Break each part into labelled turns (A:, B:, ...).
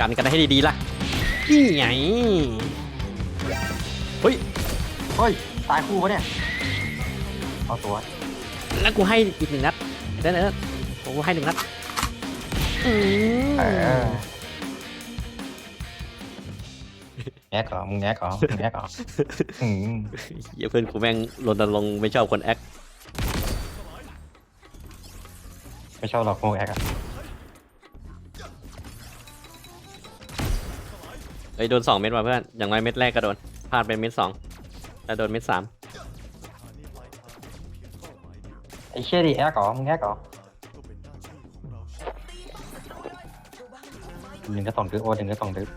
A: กันกันให้ดีๆล่ะนี่ไงเฮ้ย
B: เฮ้ย ตายคู่ปะเนี่ย เอาตัว
A: แล้วกูให้อีกหนึ่งนัดเด้อเด้อกูให้หนึ่งนัดอืม
B: เออแงกเหรอมึงแงกเหรอมึงแงกเหรออืม
A: เหี้ยเพื่อนกูแม่งรณรงค์ไม่ชอบคนแอค
B: ไม่ชอบหรอกมึงแงกอะ
A: เอ้ยโดนสองเม็ดว่ะเพื่อน อย่างไรเม็ดแรกก็โดน พลาดไปเม็ดสองแล้วโดนเม็ดสาม
B: ไอ้เชี่ยดิแงกเหรอมึงแงกเหรอหนึ่งก็สองดึกโอ้หนึ่งก็สองดึก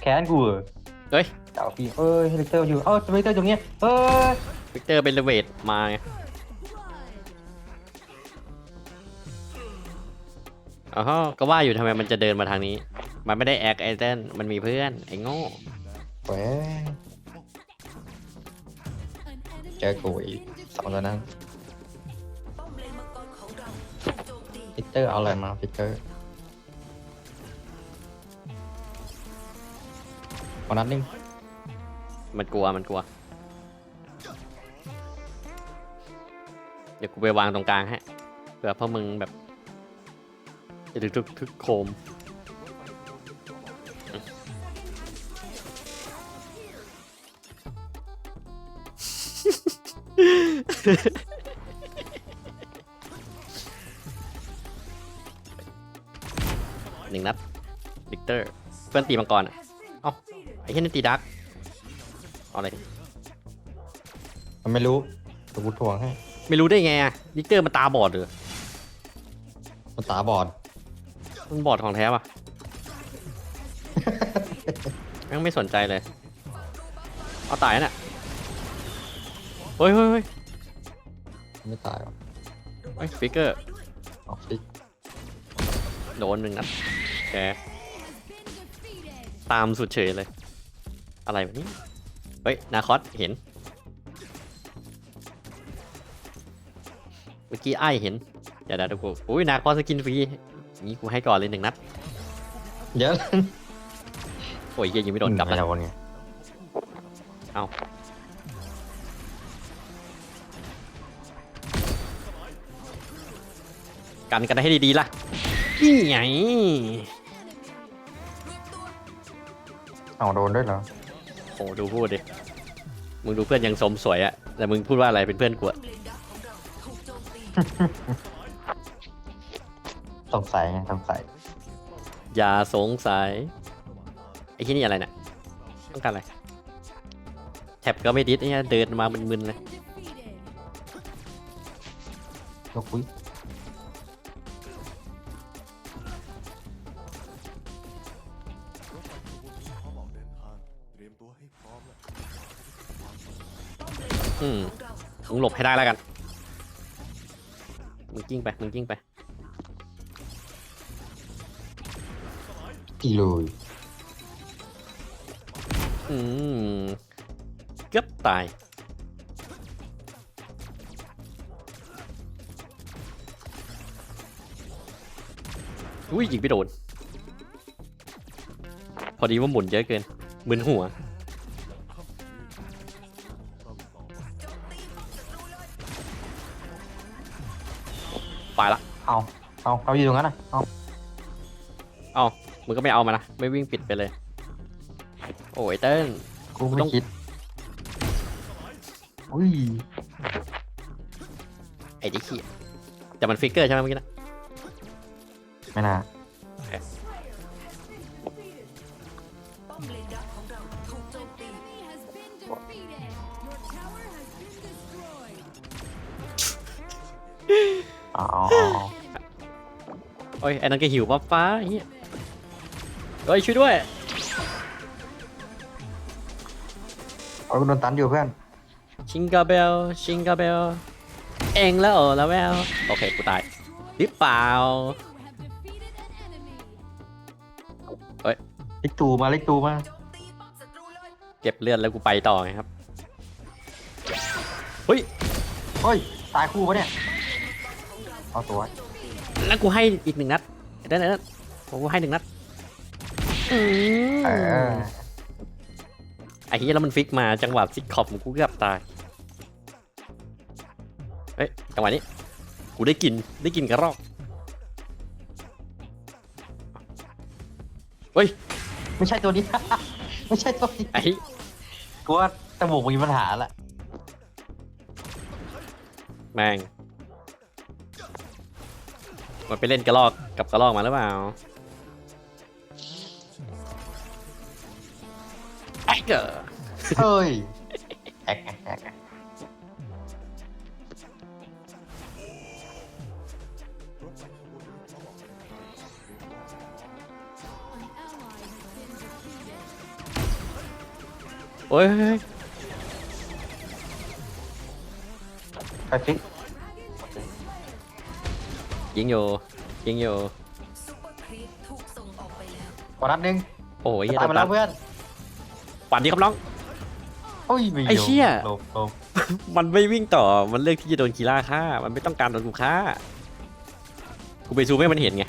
B: แค้นกูเหรอ
A: เฮ้ย
B: เจ้าพี่เอ้ยเฮลิคอปเตอร์อยู่เอ้ยเฮลิคอปเตอร์อยู่เนี้ยเอ้ย
A: วิกเตอร์เป็นเลเวทมาไงอ๋อก็ว่าอยู่ทำไมมันจะเดินมาทางนี้ มันไม่ได้แอคไอเต้นมันมีเพื่อนไอ้โง่
B: เว้ยเจอกูอีกสองตัวนั้นพิกเตอร์เอาอะไรมาพิกเตอร์วันนั้นนึง
A: มันกลัวมันกลัว เดี๋ยวกูไปวางตรงกลางให้เผื่อพวกมึงแบบจะทึกทึกทึกโคม หนึ่งนัดวิกเตอร์ เพื่อนตีมังกรอะ เอ้า ไอ้เหี้ยนี่ตีดักเอาอะไร
B: มันไม่รู้แต่กูทวงให้
A: ไม่รู้ได้ไงอะวิกเตอร์มันตาบอดเหรอ
B: มันตาบอด
A: มันบอดของแท้ป่ะ แม่งไม่สนใจเลย เอาตายน่ะเฮ้ยเฮ้ยเฮ้ย
B: ไม่ตายหรอก
A: เฮ้ยฟิกเกอร์
B: เอาฟิก
A: โดนหนึ่งนัดแกตามสุดเฉยเลย อะไรวะนี่เฮ้ย นาคอสเห็น เมื่อกี้ไอ้เห็นเดี๋ยวเดี๋ยวกูอุ้ยนาคอสสกินฟรีนี่กูให้ก่อนเลยหนึ่งนัด
B: เดี๋ยว
A: โอ้ยเหี้ยังไม่โดนกลับ
B: ไม่
A: แล้ว
B: โดนไง
A: กันกันให้ดีๆล่ะนี่ไง
B: เอาโดนด้วยเหรอ
A: โอ้ดูพูดดิ มึงดูเพื่อนยังสมสวยอะแต่มึงพูดว่าอะไรเป็นเพื่อนกูอะ
B: สงสัยไงสงสัย
A: อย่าสงสัย ไอ้ที่นี่อะไรเนี่ยต้องการอะไร แท็บก็ไม่ดิสไอ้เหี้ยเดินมามึนๆเลย
B: ยกอุ้ย
A: อืมมึงหลบให้ได้แล้วกัน มึงกิ้งไป มึงกิ้งไป
B: กี่เลย
A: อืม เกือบตาย อุ้ยยิงไม่โดน พอดีว่าหมุนเยอะเกินมึนหัว
B: เอาเอาเอาอยู่ตรงนั้นนะเอา
A: เอ้ามึงก็ไม่เอามานะไม่วิ่งปิดไปเลย โอ้ยเติ้ล
B: กู
A: ต้
B: ไม่
A: อง
B: คิดอุ้ย
A: ไอ้ดิขี้ยแต่มันฟิกเกอร์ใช่ไหมเมื่อกี้นะ
B: ไม่น่าเอาเอาเอาเอา
A: โอ้ยไอ้นั่นก็หิวป้าฟ้าเฮียเฮ้ยช่วยด้วย
B: เอากูโดนตันอยู่เพื่อน
A: ชิงกาเบลชิงกาเบลเองแล้วเหรอแล้วแววโอเคกูตายหรือเปล่า
B: เล็กตูมาเล็กตูมา
A: เก็บเลือดแล้วกูไปต่อไงครับเฮ้ย
B: เฮ้ยตายคู่ปะเนี่ยเอาตัว
A: แล้วกูให้อีกหนึ่งนัดได้เลยนะกูให้หนึ่งนัดอืม
B: เออ
A: ไอ้เหี้ยแล้วมันฟิกมาจังหวะซิกขอบกูเกือบตายเฮ้ยจังหวะนี้กูได้กินได้กินกระรอก
B: ไม่ใช่ตัวนี้ ไม่ใช่ตัวนี้
A: ไอ้
B: กูว่าจมูกมีปัญหาแหละ
A: แม่ง มันไปเล่นกระรอกกับกระรอกมาหรือเปล่าไอ้เก๋อ
B: เฮ้ยแอกแอกแอกแอก
A: โอ้ยเฮ้ย
B: ไปฟิก
A: ยิงอยู่ยิงอยู่
C: ซุปเปอร์ครีปถูกส่งออกไปแล้ว
B: วันนัดหนึ่ง
A: โอ้ย
B: จะ
A: เหี้ย
B: ตายมา
A: ตั
B: แล้
A: ด
B: วเพื่อน
A: ปั่นดีครับน้อง
B: โอ้ยมี
A: ไอ้เหี้ย
B: หลบหลบ
A: มันไม่วิ่งต่อ มันเลือกที่จะโดนคีล่าฆ่า มันไม่ต้องการโดนกูฆ่า กูไปซูมให้มันเห็นไง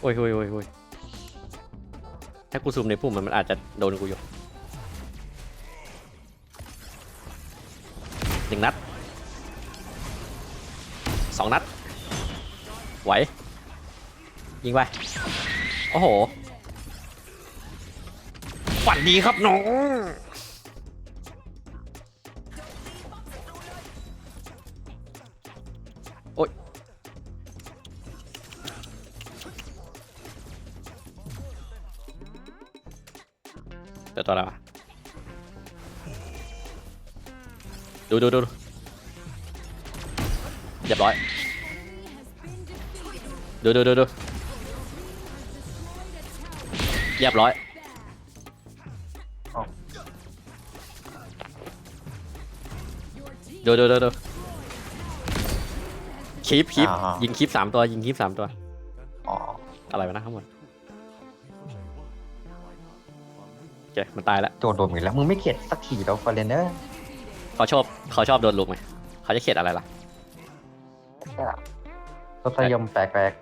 A: โอ้ยโอ้ยโอ้ยโอ้ยถ้ากูซูมในปุ่มมันมันอาจจะโดนกูอยู่หนึ่งนัดสองนัด ไหว ยิงไป โอ้โห ฝันดีครับน้องเดี๋ยวตัวอะไรวะดูดูดูดูเรียบร้อย ดูดูดูดูเรียบร้อย ดูดูดูดูคลิปคลิป
B: อ่า
A: ยิงคลิปสามตัว ยิงคลิปสามตัว
B: อ๋อ
A: อะไรวะนะข้างบนโอเคมันตายแล้ว
B: โดนโดนอีกแล้วมึงไม่เข็ดสักทีแล้วฟอร์เรนเนอร์
A: เขาชอบเขาชอบโดนลุกไหมเขาจะเข็ดอะไรล่ะ
B: ใช่หรอรสนิยมแปลก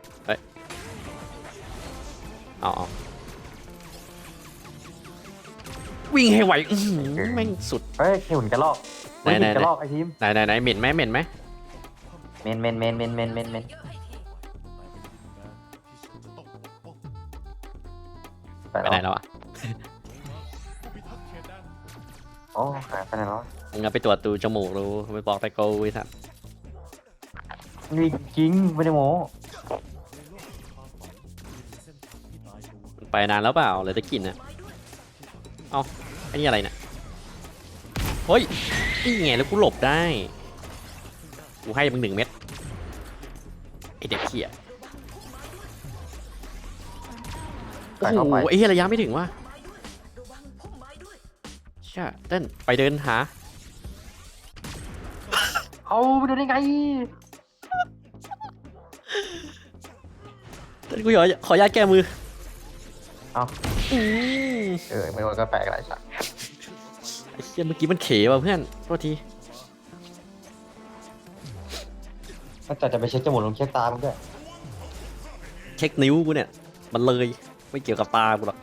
A: เอาเอาวิ่งให้ไหวอื้อหือแม่งสุด
B: ๆเฮ้ยเขีหุ่นกระลอก
A: ไหน
B: เฮ้ย
A: ไหน
B: หุ่นกระลอกไอ้ทีม
A: ไหนไหนไหนเหม็นไหมเหม็นไหม
B: เมนเมนเมนเมนเมนเมนเมนไป
A: ไปไหน
B: แล้ว
A: แล้วอะ
B: โอ้หายไปไหนแล้ว
A: มึงเอาไปตรวจดูจมูกดูไปบอกไปโกวิสัตว์
B: มีจริงไม่ได้โม้
A: ไปนานแล้วเปล่าเหลยจะกินนะเอาไอ้นี่อะไรเนี่ยเฮ้ยนี่ไงแล้วกูหลบได้ กูให้มึงหนึ่งเม็ดไอเด็กเขี้ย
B: ใส่เข้า
A: โอ้
B: ไป
A: โหไอ้เหี้ยระยะไม่ถึงว่ะเช่าเต้นไปเดินหา
B: เอาไปดูได้ไง
A: เต้นกูขอขออนุญาตแก้มือ
B: เอา
A: อืม
B: เออไม่ว่าก็แปลกอะไรสัก
A: ไอ้เหี้ยเมื่อกี้มันเขว่ะเพื่อนโทษที
B: ก็จะจะไปเช็คจมูกลงเช็คตามึงด้วย
A: เช็คนิ้วกูเนี่ย มันเลยไม่เกี่ยวกับตากูหรอก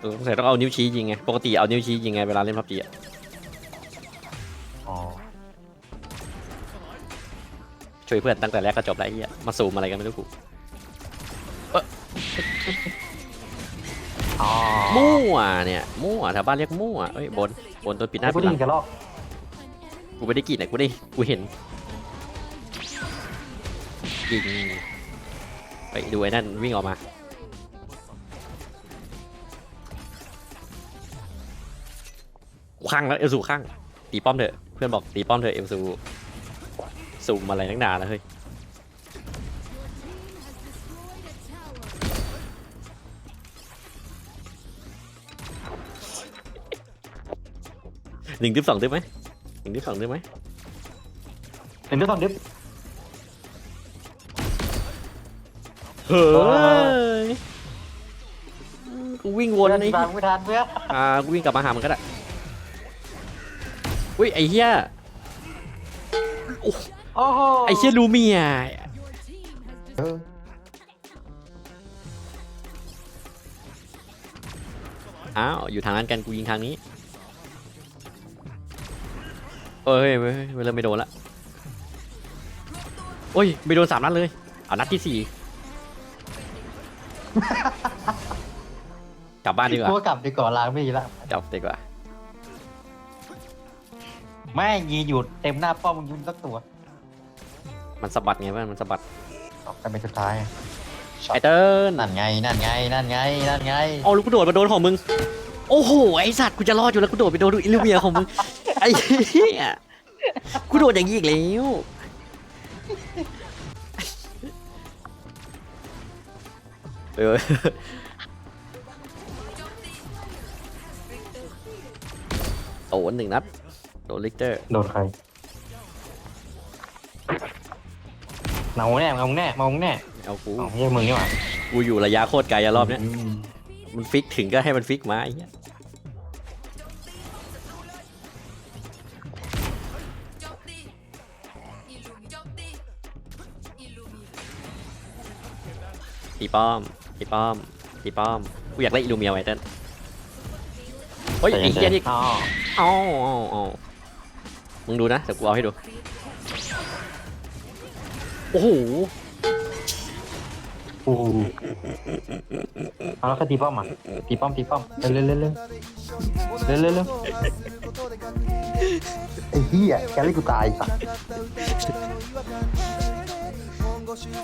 A: เออสงสัยต้องเอานิ้วชี้ยิงไงปกติเอานิ้วชี้ยิงไงเวลาเล่นพับจีอะ
B: อ๋อ
A: ช่วยเพื่อนตั้งแต่แรกก็จบแล้วไอ้เหี้ยมาซูมอะไรกันไม่รู้กู มั่วเนี่ยมั่วแถวบ้านเรียกมั่วเอ้ยบนบนตัวปิดหน้า
B: ไอ้
A: ปิ
B: ผู้
A: ดหลั
B: หญิ
A: ง
B: งกระลอก
A: กูไม่ได้กลินอะกูได้กูเห็นยิงไปดูไอ้นั่นวิ่งออกมาข้างแล้วเอลซูข้างตีป้อมเถอะเพื่อนบอกตีป้อมเถอะเอลซูซูมอะไรนักหนาแล้วเฮ้ย หนึ่งที่สองได้ไหมหนึ่งที่สองได้ไหม
B: หนึ่งดิวยตองดิฟ
A: เฮ้ยกูวิ่งวน
B: นี่ตามไม่ทันเพื่อน
A: อ่ากูวิ่งกลับมาหามันก็ได้อุ้ยไอ้เหี้ย
B: โอ้โห
A: ไอ้เหี้ยลูเมีย
B: อ้า
A: วอยู่ทางนั้นกันกูยิงทางนี้ อ้ยเว้ยเริ่มไม่โดนละโอ้ยไม่โดนสามนัดเลย เอานัดที่สี่ กลับบ้านดีกว่า
B: กูกลับดีกว่าล้างพี่ละ
A: กลับดีกว่า
B: แม่งยีหยุดเต็มหน้าป้อมมึงยิงสักตัว
A: มันสะบัดไงบ้างมันสะบัด
B: ออกกันเป็นสุดท้ายช็อ
A: ไอ
B: ต
A: เติ้ล
B: นั่นไงนั่นไงนั่นไงนั่นไง
A: เอาลูกกูโดดมาโดนของมึง โอ้โห ไอสัตว์กูจะรอดอยู่แล้วกูโดดไปโดนอิลูเมียของมึง ไอ้เหี้ยกูโดดอย่างนี้อีกแล้ว เออโดนหนึ่งนัดโดนลิกเตอร์
B: โดนใครเมาแน่เมาแน่เมาแน่
A: เอากู
B: อ๋อไม่ใช่มึงนี่หว่า
A: กูอยู่ระยะโคตรไกลอะรอบเนี้ย มันฟิกถึงก็ให้มันฟิกมาไอ้เหี้ย
C: ตี
A: ป้อมตีป้อมตีป้อมกูอยากได้อิลูเมียไว้เต้นเฮ้ยไอ้เหี้ยนี่
B: อ๋อ
A: เอ้าเอ้าเอ้ามึงดูนะเดี๋ยวกูเอาให้ดู โอ้โห
B: อู้เอาแล้วก็ตีป้อมอะตีป้อมตีป้อมเร็วเร็วเร็วเร็วเร็วเร็วเร็วไอ้เหี้ยแกเล่นกูตายสัส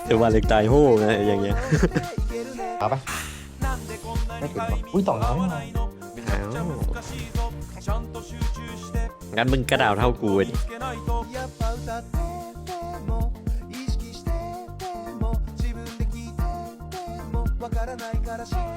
A: เดี๋ยววันเล็กตายโห่ไงอย่างเงี้ย
B: เอาไปไม่ถึงหรอกอุ้ยต่องน้อยหน่อย
A: อ้าวงั้นมึงกระดาวเท่ากูดิ
D: わからないから心